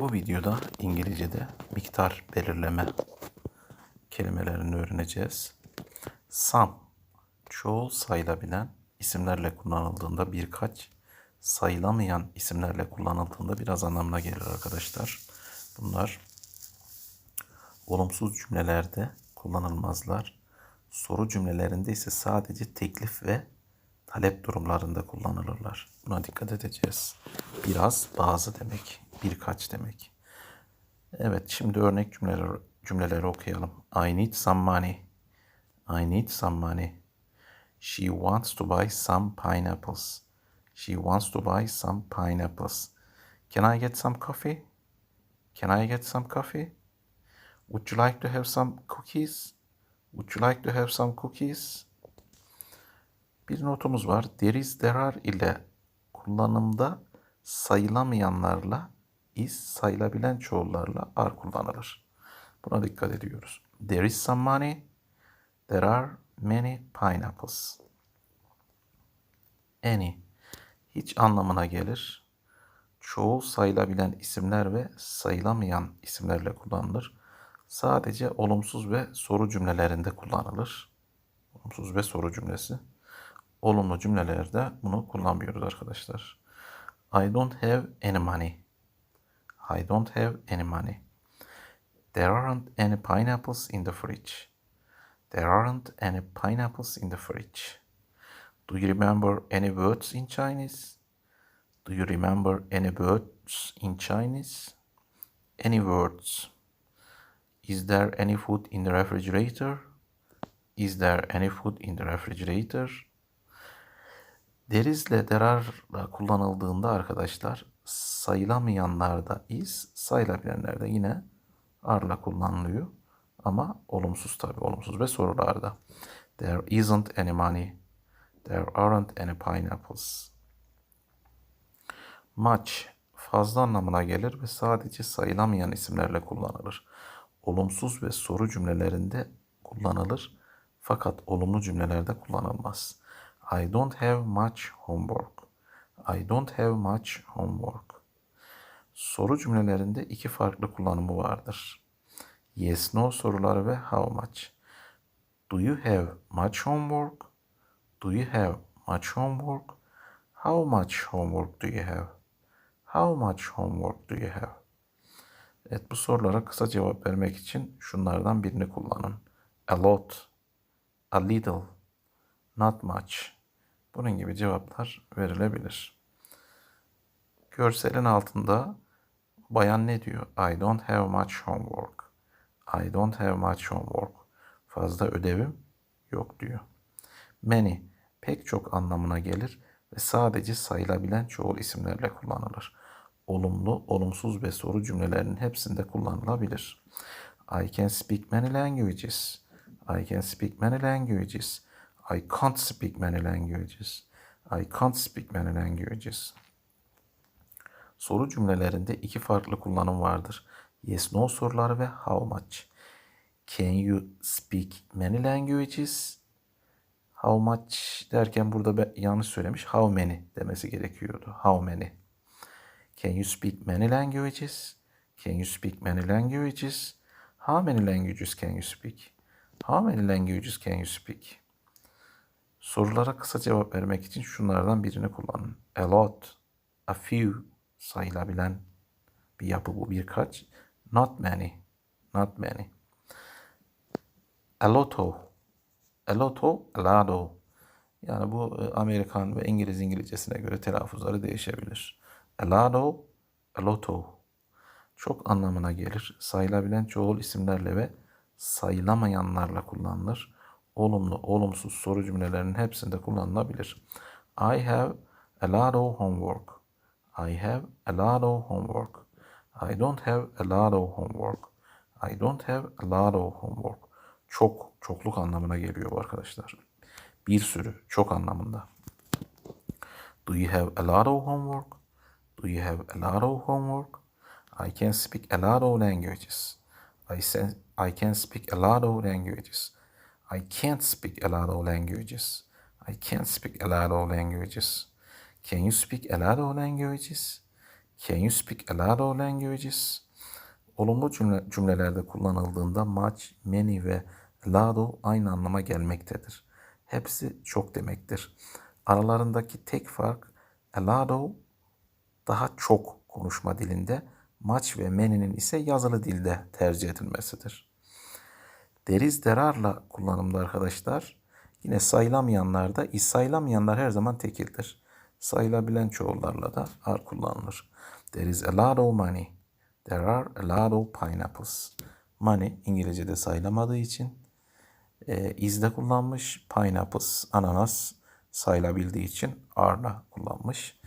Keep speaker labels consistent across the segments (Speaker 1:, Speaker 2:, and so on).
Speaker 1: Bu videoda İngilizce'de miktar belirleme kelimelerini öğreneceğiz. Some, çoğul sayılabilen isimlerle kullanıldığında birkaç, sayılamayan isimlerle kullanıldığında biraz anlamına gelir arkadaşlar. Bunlar olumsuz cümlelerde kullanılmazlar. Soru cümlelerinde ise sadece teklif ve talep durumlarında kullanılırlar. Buna dikkat edeceğiz. Biraz, bazı demek, birkaç demek. Evet, şimdi örnek cümleler, cümleleri okuyalım. I need some money. I need some money. She wants to buy some pineapples. She wants to buy some pineapples. Can I get some coffee? Can I get some coffee? Would you like to have some cookies? Would you like to have some cookies? Bir notumuz var. There is, there are ile kullanımda sayılamayanlarla is sayılabilen çoğullarla are kullanılır. Buna dikkat ediyoruz. There is some money. There are many pineapples. Any hiç anlamına gelir. Çoğul sayılabilen isimler ve sayılamayan isimlerle kullanılır. Sadece olumsuz ve soru cümlelerinde kullanılır. Olumsuz ve soru cümlesi. Olumlu cümlelerde bunu kullanmıyoruz arkadaşlar. I don't have any money. I don't have any money. There aren't any pineapples in the fridge. There aren't any pineapples in the fridge. Do you remember any words in Chinese? Do you remember any words in Chinese? Any words? Is there any food in the refrigerator? Is there any food in the refrigerator? Derizle derarla kullanıldığında arkadaşlar sayılamayanlarda is, sayılabilenlerde yine arla kullanılıyor. Ama olumsuz tabi, olumsuz ve sorularda. There isn't any money. There aren't any pineapples. Much fazla anlamına gelir ve sadece sayılamayan isimlerle kullanılır. Olumsuz ve soru cümlelerinde kullanılır fakat olumlu cümlelerde kullanılmaz. I don't have much homework. I don't have much homework. Soru cümlelerinde iki farklı kullanımı vardır. Yes no soruları ve how much. Do you have much homework? Do you have much homework? How much homework do you have? How much homework do you have? Evet bu sorulara kısa cevap vermek için şunlardan birini kullanın. A lot, a little, not much. Bunun gibi cevaplar verilebilir. Görselin altında bayan ne diyor? I don't have much homework. I don't have much homework. Fazla ödevim yok diyor. Many pek çok anlamına gelir ve sadece sayılabilen çoğul isimlerle kullanılır. Olumlu, olumsuz ve soru cümlelerinin hepsinde kullanılabilir. I can speak many languages. I can speak many languages. I can't speak many languages. I can't speak many languages. Soru cümlelerinde iki farklı kullanım vardır. Yes no soruları ve how much. Can you speak many languages? How much derken burada ben yanlış söylemiş. How many demesi gerekiyordu. How many. Can you speak many languages? Can you speak many languages? How many languages can you speak? How many languages can you speak? Sorulara kısa cevap vermek için şunlardan birini kullanın. A lot, a few sayılabilen bir yapı bu birkaç. Not many, not many. A lot of, a lot of, a lot of. Yani bu e, Amerikan ve İngiliz İngilizcesine göre telaffuzları değişebilir. A lot of, a lot of. Çok anlamına gelir. Sayılabilen çoğul isimlerle ve sayılamayanlarla kullanılır. Olumlu, olumsuz soru cümlelerinin hepsinde kullanılabilir. I have a lot of homework. I have a lot of homework. I don't have a lot of homework. I don't have a lot of homework. Çok, çokluk anlamına geliyor bu arkadaşlar. Bir sürü, çok anlamında. Do you have a lot of homework? Do you have a lot of homework? I can speak a lot of languages. I, sen- I can speak a lot of languages. I can't speak a lot of languages. I can't speak a lot of languages. Can you speak a lot of languages? Can you speak a lot of languages? Olumlu cümle, cümlelerde kullanıldığında much, many ve of aynı anlama gelmektedir. Hepsi çok demektir. Aralarındaki tek fark a of daha çok konuşma dilinde, much ve many'nin ise yazılı dilde tercih edilmesidir. Deriz derarla kullanımda arkadaşlar. Yine sayılamayanlarda, sayılamayanlar her zaman tekildir. Sayılabilen çoğullarla da are kullanılır. There is a lot of money. There are a lot of pineapples. Money İngilizce'de sayılamadığı için e, is'de kullanmış. Pineapples, ananas sayılabildiği için are'la kullanmış.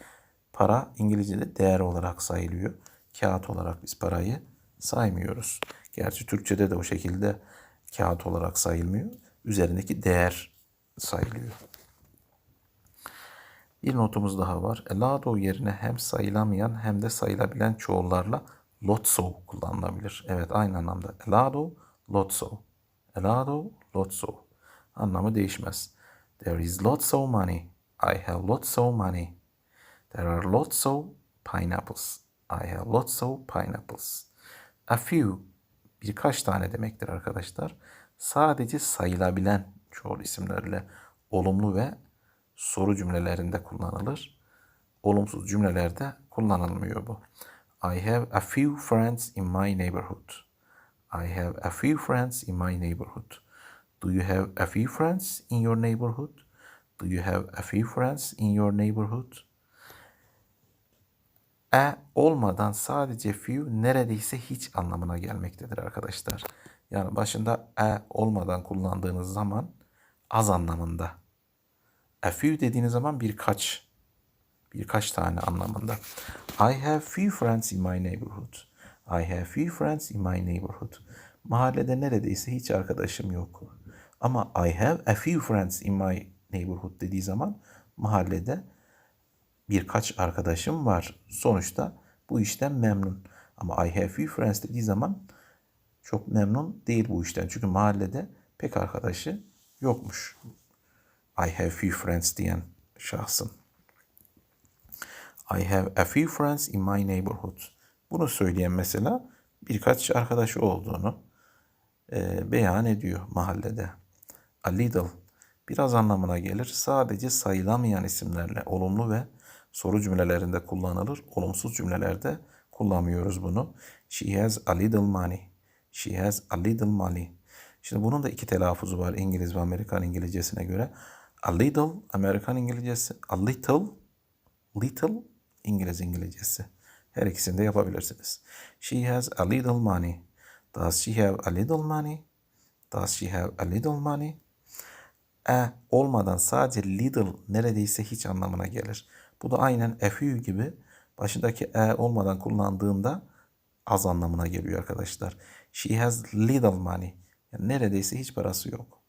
Speaker 1: Para İngilizce'de değer olarak sayılıyor. Kağıt olarak biz parayı saymıyoruz. Gerçi Türkçe'de de o şekilde kağıt olarak sayılmıyor. Üzerindeki değer sayılıyor. Bir notumuz daha var. Of yerine hem sayılamayan hem de sayılabilen çoğullarla lots of kullanılabilir. Evet aynı anlamda. A lot of, lots of. A lot of, lots of. Anlamı değişmez. There is lots of money. I have lots of money. There are lots of pineapples. I have lots of pineapples. A few birkaç tane demektir arkadaşlar. Sadece sayılabilen çoğul isimlerle olumlu ve soru cümlelerinde kullanılır. Olumsuz cümlelerde kullanılmıyor bu. I have a few friends in my neighborhood. I have a few friends in my neighborhood. Do you have a few friends in your neighborhood? Do you have a few friends in your neighborhood? E olmadan sadece few neredeyse hiç anlamına gelmektedir arkadaşlar. Yani başında e olmadan kullandığınız zaman az anlamında. A few dediğiniz zaman birkaç. Birkaç tane anlamında. I have few friends in my neighborhood. I have few friends in my neighborhood. Mahallede neredeyse hiç arkadaşım yok. Ama I have a few friends in my neighborhood dediği zaman mahallede birkaç arkadaşım var. Sonuçta bu işten memnun. Ama I have few friends dediği zaman çok memnun değil bu işten. Çünkü mahallede pek arkadaşı yokmuş. I have few friends diyen şahsın. I have a few friends in my neighborhood. Bunu söyleyen mesela birkaç arkadaşı olduğunu e, beyan ediyor mahallede. A little biraz anlamına gelir. Sadece sayılamayan isimlerle olumlu ve soru cümlelerinde kullanılır. Olumsuz cümlelerde kullanmıyoruz bunu. She has a little money. She has a little money. Şimdi bunun da iki telaffuzu var İngiliz ve Amerikan İngilizcesine göre. A little Amerikan İngilizcesi, a little, little İngiliz İngilizcesi. Her ikisini de yapabilirsiniz. She has a little money. Does she have a little money? Does she have a little money? E olmadan sadece little neredeyse hiç anlamına gelir. Bu da aynen a few gibi başındaki e olmadan kullandığında az anlamına geliyor arkadaşlar. She has little money. Yani neredeyse hiç parası yok.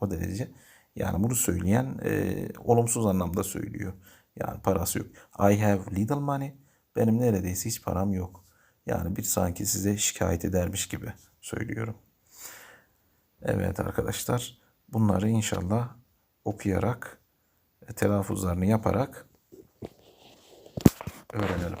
Speaker 1: O derece. Yani bunu söyleyen e, olumsuz anlamda söylüyor. Yani parası yok. I have little money. Benim neredeyse hiç param yok. Yani bir sanki size şikayet edermiş gibi söylüyorum. Evet arkadaşlar. Bunları inşallah okuyarak, telaffuzlarını yaparak öğrenelim.